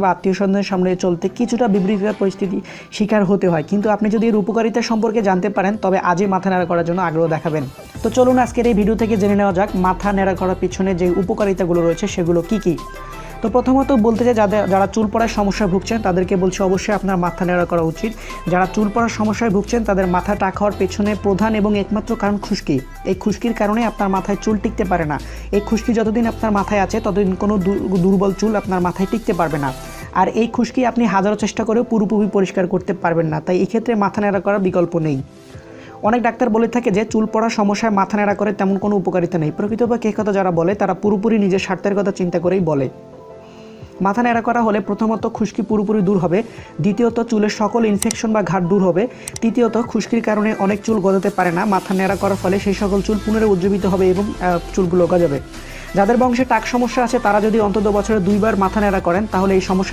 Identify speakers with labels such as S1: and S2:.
S1: বা আত্মীয় স্বজনের সামনে চলতে কিছুটা বিবৃতিকর পরিস্থিতি শিকার হতে হয়। কিন্তু আপনি যদি এর উপকারিতা সম্পর্কে জানতে পারেন, তবে আজই মাথা নেড়া করার জন্য আগ্রহ দেখাবেন। তো চলুন আজকের এই ভিডিও থেকে জেনে নেওয়া যাক, মাথা নেড়া করার পিছনে যে উপকারিতাগুলো রয়েছে, সেগুলো কি কি? তো প্রথমত বলতে চাই, যাদের যারা চুল পড়ার সমস্যায় ভুগছেন, তাদেরকে বলছি অবশ্যই আপনার মাথা নেড়া করা উচিত। যারা চুল পড়ার সমস্যায় ভুগছেন, তাদের মাথা টাক হওয়ার পেছনে প্রধান এবং একমাত্র কারণ খুশকি। এই খুশকির কারণে আপনার মাথায় চুল টিকতে পারে না। এই খুশকি যতদিন আপনার মাথায় আছে, ততদিন কোনো দুর্বল চুল আপনার মাথায় টিকতে পারবে না। আর এই খুশকি আপনি হাজারো চেষ্টা করেও পুরোপুরি পরিষ্কার করতে পারবেন না। তাই এক্ষেত্রে মাথা নেড়া করার বিকল্প নেই। অনেক ডাক্তার বলে থাকে যে, চুল পড়ার সমস্যায় মাথা নেড়া করে তেমন কোনো উপকারিতা নেই। প্রকৃতপক্ষে কথা যারা বলে, তারা পুরোপুরি নিজের স্বার্থের কথা চিন্তা করেই বলে। মাথা নেড়া করা হলে প্রথমত খুশকি পুরোপুরি দূর হবে, দ্বিতীয়ত চুলের সকল ইনফেকশন বা ঘাট দূর হবে, তৃতীয়ত খুশকির কারণে অনেক চুল গজাতে পারে না, মাথা নেড়া করার ফলে সেই সকল চুল পুনরায় উজ্জীবিত হবে এবং চুলগুলো গজাবে। যাদের বংশে টাক সমস্যা আছে, তারা যদি অন্তত বছরে দুইবার মাথা নেড়া করেন, তাহলে এই সমস্যা